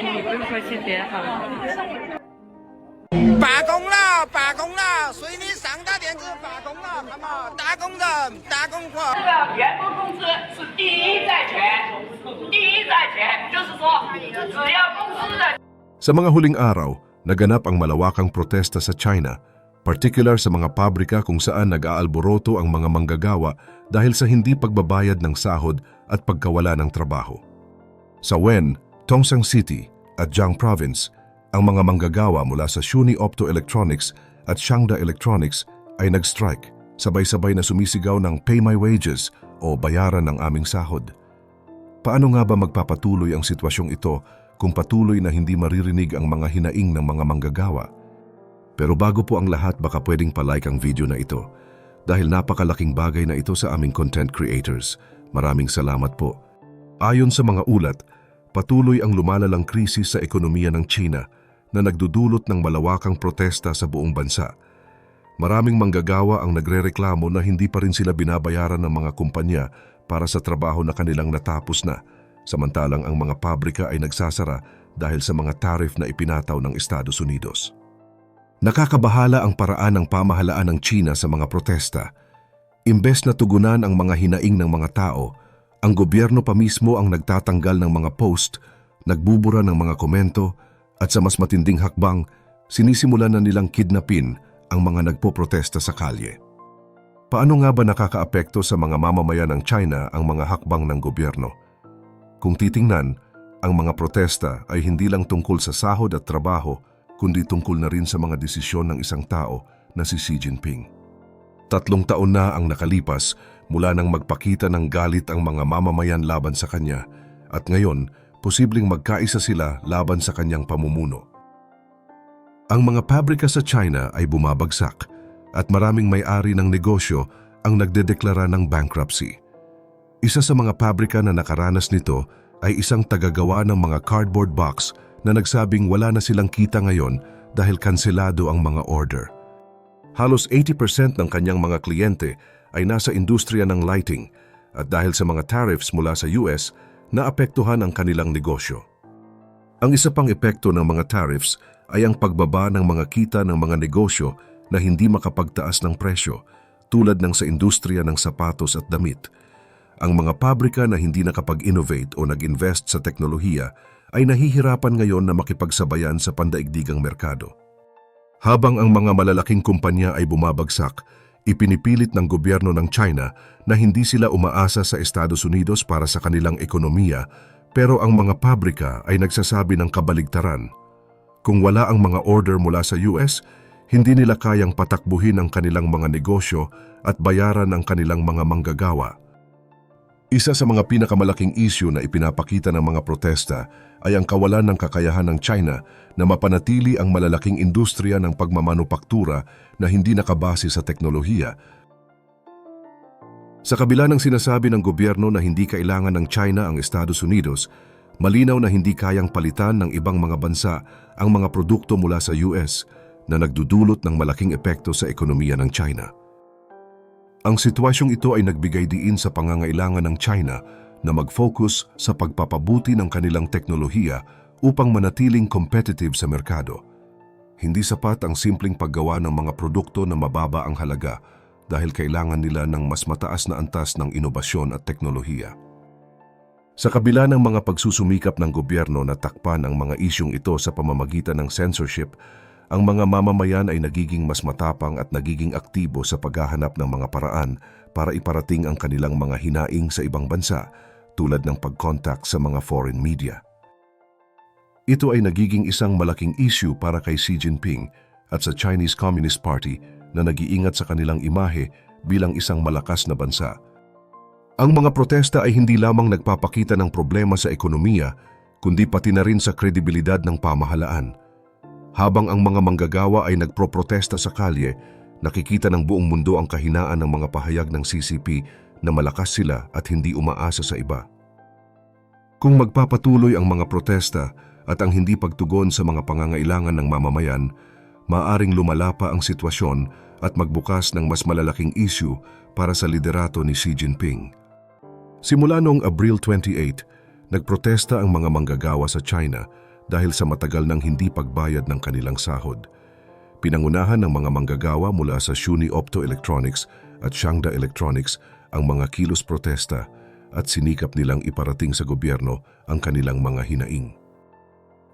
你不用客气，别好了。罢工了，罢工了，随你上大电子罢工了，看嘛，打工人，打工户。这个员工工资是第一债权，第一债权就是说，只要公司的 Sa mga huling araw, naganap ang malawakang protesta sa China, particular sa mga pabrika kung saan nag-aalboroto ang mga manggagawa dahil sa hindi pagbabayad ng sahod at pagkawala ng trabaho. Sa Wen, Tongsang City at Jiang Province, ang mga manggagawa mula sa Shuni Optoelectronics at Shangda Electronics ay nag-strike, sabay-sabay na sumisigaw ng Pay My Wages o bayaran ng aming sahod. Paano nga ba magpapatuloy ang sitwasyong ito kung patuloy na hindi maririnig ang mga hinaing ng mga manggagawa? Pero bago po ang lahat baka pwedeng palike ang video na ito dahil napakalaking bagay na ito sa aming content creators. Maraming salamat po. Ayon sa mga ulat, patuloy ang lumalalang krisis sa ekonomiya ng China na nagdudulot ng malawakang protesta sa buong bansa. Maraming manggagawa ang nagrereklamo na hindi pa rin sila binabayaran ng mga kumpanya para sa trabaho na kanilang natapos na, samantalang ang mga pabrika ay nagsasara dahil sa mga tariff na ipinataw ng Estados Unidos. Nakakabahala ang paraan ng pamahalaan ng China sa mga protesta. Imbes na tugunan ang mga hinaing ng mga tao, ang gobyerno pa mismo ang nagtatanggal ng mga post, nagbubura ng mga komento, at sa mas matinding hakbang, sinisimulan na nilang kidnapin ang mga nagpoprotesta sa kalye. Paano nga ba nakakaapekto sa mga mamamayan ng China ang mga hakbang ng gobyerno? Kung titingnan, ang mga protesta ay hindi lang tungkol sa sahod at trabaho, kundi tungkol na rin sa mga desisyon ng isang tao na si Xi Jinping. Tatlong taon na ang nakalipas mula nang magpakita ng galit ang mga mamamayan laban sa kanya at ngayon posibleng magkaisa sila laban sa kanyang pamumuno. Ang mga pabrika sa China ay bumabagsak at maraming may-ari ng negosyo ang nagdedeklara ng bankruptcy. Isa sa mga pabrika na nakaranas nito ay isang tagagawa ng mga cardboard box na nagsabing wala na silang kita ngayon dahil kanselado ang mga order. Halos 80% ng kanyang mga kliyente ay nasa industriya ng lighting at dahil sa mga tariffs mula sa US, naapektuhan ang kanilang negosyo. Ang isa pang epekto ng mga tariffs ay ang pagbaba ng mga kita ng mga negosyo na hindi makapagtaas ng presyo tulad ng sa industriya ng sapatos at damit. Ang mga pabrika na hindi nakapag-innovate o nag-invest sa teknolohiya ay nahihirapan ngayon na makipagsabayan sa pandaigdigang merkado. Habang ang mga malalaking kumpanya ay bumabagsak, ipinipilit ng gobyerno ng China na hindi sila umaasa sa Estados Unidos para sa kanilang ekonomiya pero ang mga pabrika ay nagsasabi ng kabaligtaran. Kung wala ang mga order mula sa US, hindi nila kayang patakbuhin ang kanilang mga negosyo at bayaran ang kanilang mga manggagawa. Isa sa mga pinakamalaking isyu na ipinapakita ng mga protesta ay ang kawalan ng kakayahan ng China na mapanatili ang malalaking industriya ng pagmamanupaktura na hindi nakabase sa teknolohiya. Sa kabila ng sinasabi ng gobyerno na hindi kailangan ng China ang Estados Unidos, malinaw na hindi kayang palitan ng ibang mga bansa ang mga produkto mula sa US na nagdudulot ng malaking epekto sa ekonomiya ng China. Ang sitwasyong ito ay nagbigay diin sa pangangailangan ng China na mag-focus sa pagpapabuti ng kanilang teknolohiya upang manatiling competitive sa merkado. Hindi sapat ang simpleng paggawa ng mga produkto na mababa ang halaga dahil kailangan nila ng mas mataas na antas ng inobasyon at teknolohiya. Sa kabila ng mga pagsusumikap ng gobyerno na takpan ang mga isyong ito sa pamamagitan ng censorship, ang mga mamamayan ay nagiging mas matapang at nagiging aktibo sa paghahanap ng mga paraan para iparating ang kanilang mga hinaing sa ibang bansa tulad ng pag-contact sa mga foreign media. Ito ay nagiging isang malaking issue para kay Xi Jinping at sa Chinese Communist Party na nag-iingat sa kanilang imahe bilang isang malakas na bansa. Ang mga protesta ay hindi lamang nagpapakita ng problema sa ekonomiya, kundi pati na rin sa kredibilidad ng pamahalaan. Habang ang mga manggagawa ay nagproprotesta sa kalye, nakikita ng buong mundo ang kahinaan ng mga pahayag ng CCP na malakas sila at hindi umaasa sa iba. Kung magpapatuloy ang mga protesta at ang hindi pagtugon sa mga pangangailangan ng mamamayan, maaring lumala pa ang sitwasyon at magbukas ng mas malalaking issue para sa liderato ni Xi Jinping. Simula noong Abril 28, nagprotesta ang mga manggagawa sa China dahil sa matagal ng hindi pagbayad ng kanilang sahod. Pinangunahan ng mga manggagawa mula sa Shuni Optoelectronics at Shangda Electronics ang mga kilos protesta at sinikap nilang iparating sa gobyerno ang kanilang mga hinaing.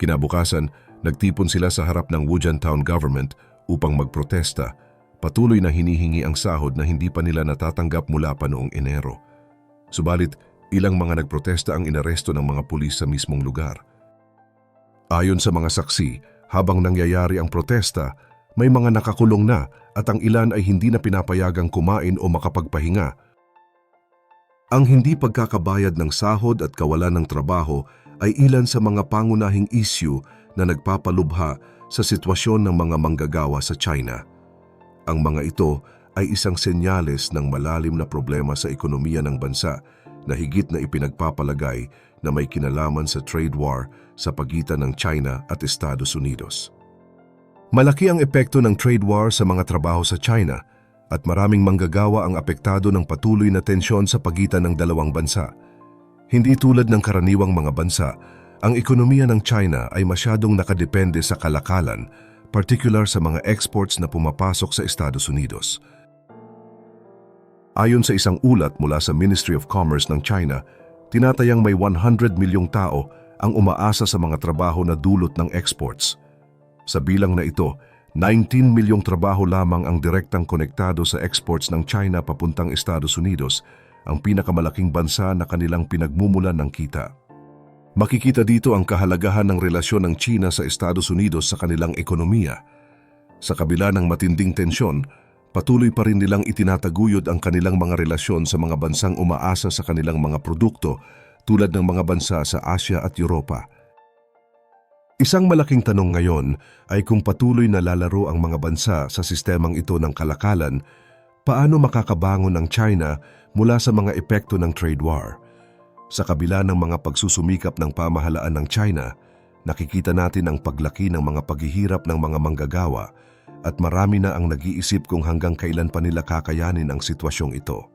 Kinabukasan, nagtipon sila sa harap ng Wujian Town Government upang magprotesta, patuloy na hinihingi ang sahod na hindi pa nila natatanggap mula pa noong Enero. Subalit, ilang mga nagprotesta ang inaresto ng mga pulis sa mismong lugar. Ayon sa mga saksi, habang nangyayari ang protesta, may mga nakakulong na at ang ilan ay hindi na pinapayagang kumain o makapagpahinga. Ang hindi pagkakabayad ng sahod at kawalan ng trabaho ay ilan sa mga pangunahing issue na nagpapalubha sa sitwasyon ng mga manggagawa sa China. Ang mga ito ay isang senyales ng malalim na problema sa ekonomiya ng bansa na higit na ipinagpapalagay na may kinalaman sa trade war sa pagitan ng China at Estados Unidos. Malaki ang epekto ng trade war sa mga trabaho sa China at maraming manggagawa ang apektado ng patuloy na tensyon sa pagitan ng dalawang bansa. Hindi tulad ng karaniwang mga bansa, ang ekonomiya ng China ay masyadong nakadepende sa kalakalan, particular sa mga exports na pumapasok sa Estados Unidos. Ayon sa isang ulat mula sa Ministry of Commerce ng China, tinatayang may 100 milyong tao ang umaasa sa mga trabaho na dulot ng exports. Sa bilang na ito, 19 milyong trabaho lamang ang direktang konektado sa exports ng China papuntang Estados Unidos, ang pinakamalaking bansa na kanilang pinagmumulan ng kita. Makikita dito ang kahalagahan ng relasyon ng China sa Estados Unidos sa kanilang ekonomiya. Sa kabila ng matinding tensyon, patuloy pa rin nilang itinataguyod ang kanilang mga relasyon sa mga bansang umaasa sa kanilang mga produkto tulad ng mga bansa sa Asia at Europa. Isang malaking tanong ngayon ay kung patuloy na lalaro ang mga bansa sa sistemang ito ng kalakalan, paano makakabangon ang China mula sa mga epekto ng trade war? Sa kabila ng mga pagsusumikap ng pamahalaan ng China, nakikita natin ang paglaki ng mga paghihirap ng mga manggagawa at marami na ang nag-iisip kung hanggang kailan pa nila kakayanin ang sitwasyong ito.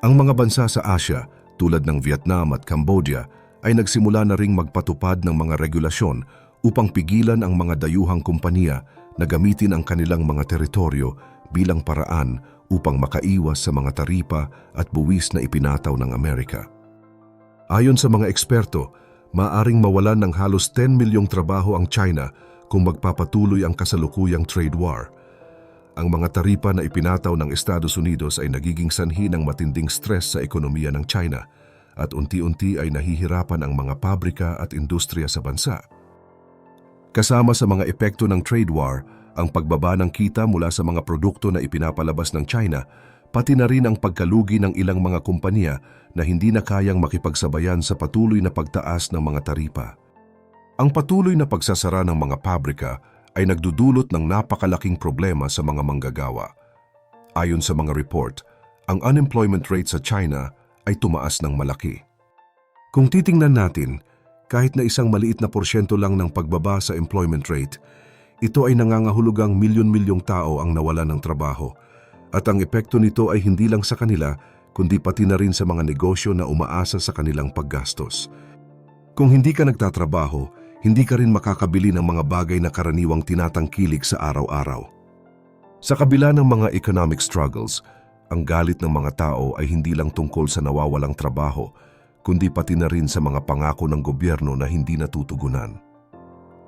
Ang mga bansa sa Asia, tulad ng Vietnam at Cambodia, ay nagsimula na ring magpatupad ng mga regulasyon upang pigilan ang mga dayuhang kumpanya na gamitin ang kanilang mga teritoryo bilang paraan upang makaiwas sa mga taripa at buwis na ipinataw ng Amerika. Ayon sa mga eksperto, maaring mawalan ng halos 10 milyong trabaho ang China kung magpapatuloy ang kasalukuyang trade war. Ang mga taripa na ipinataw ng Estados Unidos ay nagiging sanhi ng matinding stress sa ekonomiya ng China at unti-unti ay nahihirapan ang mga pabrika at industriya sa bansa. Kasama sa mga epekto ng trade war, ang pagbaba ng kita mula sa mga produkto na ipinapalabas ng China, pati na rin ang pagkalugi ng ilang mga kumpanya na hindi na kayang makipagsabayan sa patuloy na pagtaas ng mga taripa. Ang patuloy na pagsasara ng mga pabrika ay nagdudulot ng napakalaking problema sa mga manggagawa. Ayon sa mga report, ang unemployment rate sa China ay tumaas ng malaki. Kung titingnan natin, kahit na isang maliit na porsyento lang ng pagbaba sa employment rate, ito ay nangangahulugang milyon-milyong tao ang nawala ng trabaho at ang epekto nito ay hindi lang sa kanila kundi pati na rin sa mga negosyo na umaasa sa kanilang paggastos. Kung hindi ka nagtatrabaho, hindi ka rin makakabili ng mga bagay na karaniwang tinatangkilik sa araw-araw. Sa kabila ng mga economic struggles, ang galit ng mga tao ay hindi lang tungkol sa nawawalang trabaho, kundi pati na rin sa mga pangako ng gobyerno na hindi natutugunan.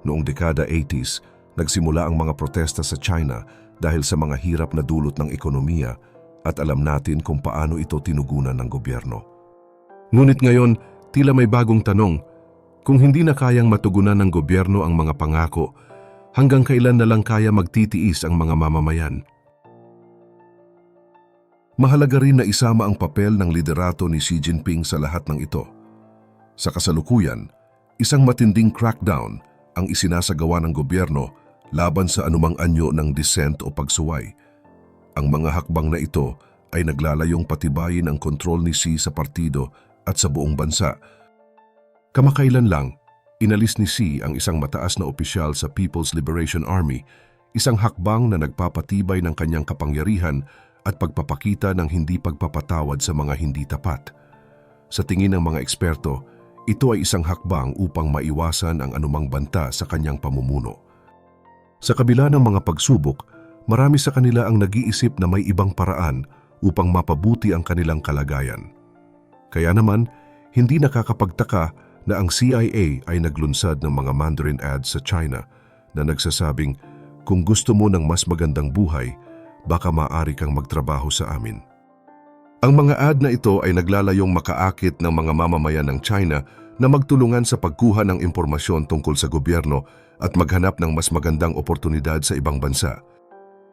Noong dekada 80s, nagsimula ang mga protesta sa China dahil sa mga hirap na dulot ng ekonomiya at alam natin kung paano ito tinugunan ng gobyerno. Ngunit ngayon, tila may bagong tanong, kung hindi na kayang matugunan ng gobyerno ang mga pangako, hanggang kailan na lang kaya magtitiis ang mga mamamayan? Mahalaga rin na isama ang papel ng liderato ni Xi Jinping sa lahat ng ito. Sa kasalukuyan, isang matinding crackdown ang isinasagawa ng gobyerno laban sa anumang anyo ng dissent o pagsuway. Ang mga hakbang na ito ay naglalayong patibayin ang kontrol ni Xi sa partido at sa buong bansa. Kamakailan lang, inalis ni Xi ang isang mataas na opisyal sa People's Liberation Army, isang hakbang na nagpapatibay ng kanyang kapangyarihan at pagpapakita ng hindi pagpapatawad sa mga hindi tapat. Sa tingin ng mga eksperto, ito ay isang hakbang upang maiwasan ang anumang banta sa kanyang pamumuno. Sa kabila ng mga pagsubok, marami sa kanila ang nag-iisip na may ibang paraan upang mapabuti ang kanilang kalagayan. Kaya naman, hindi nakakapagtaka na ang CIA ay naglunsad ng mga Mandarin ads sa China na nagsasabing, kung gusto mo ng mas magandang buhay, baka maaari kang magtrabaho sa amin. Ang mga ad na ito ay naglalayong makaakit ng mga mamamayan ng China na magtulungan sa pagkuha ng impormasyon tungkol sa gobyerno at maghanap ng mas magandang oportunidad sa ibang bansa.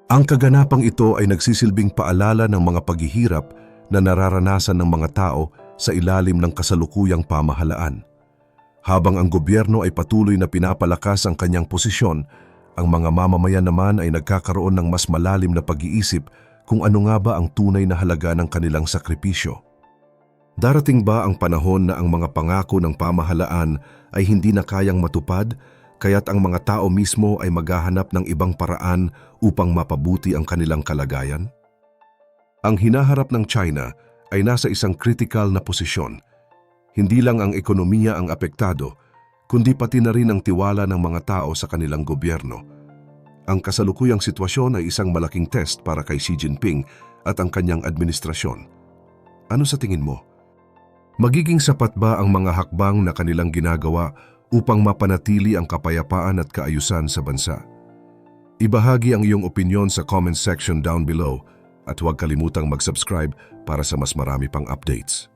Ang kaganapang ito ay nagsisilbing paalala ng mga paghihirap na nararanasan ng mga tao sa ilalim ng kasalukuyang pamahalaan. Habang ang gobyerno ay patuloy na pinapalakas ang kanyang posisyon, ang mga mamamayan naman ay nagkakaroon ng mas malalim na pag-iisip kung ano nga ba ang tunay na halaga ng kanilang sakripisyo. Darating ba ang panahon na ang mga pangako ng pamahalaan ay hindi na kayang matupad, kaya't ang mga tao mismo ay maghahanap ng ibang paraan upang mapabuti ang kanilang kalagayan? Ang hinaharap ng China ay nasa isang critical na posisyon. Hindi lang ang ekonomiya ang apektado, kundi pati na rin ang tiwala ng mga tao sa kanilang gobyerno. Ang kasalukuyang sitwasyon ay isang malaking test para kay Xi Jinping at ang kanyang administrasyon. Ano sa tingin mo? Magiging sapat ba ang mga hakbang na kanilang ginagawa upang mapanatili ang kapayapaan at kaayusan sa bansa? Ibahagi ang iyong opinion sa comment section down below at huwag kalimutang mag-subscribe para sa mas marami pang updates.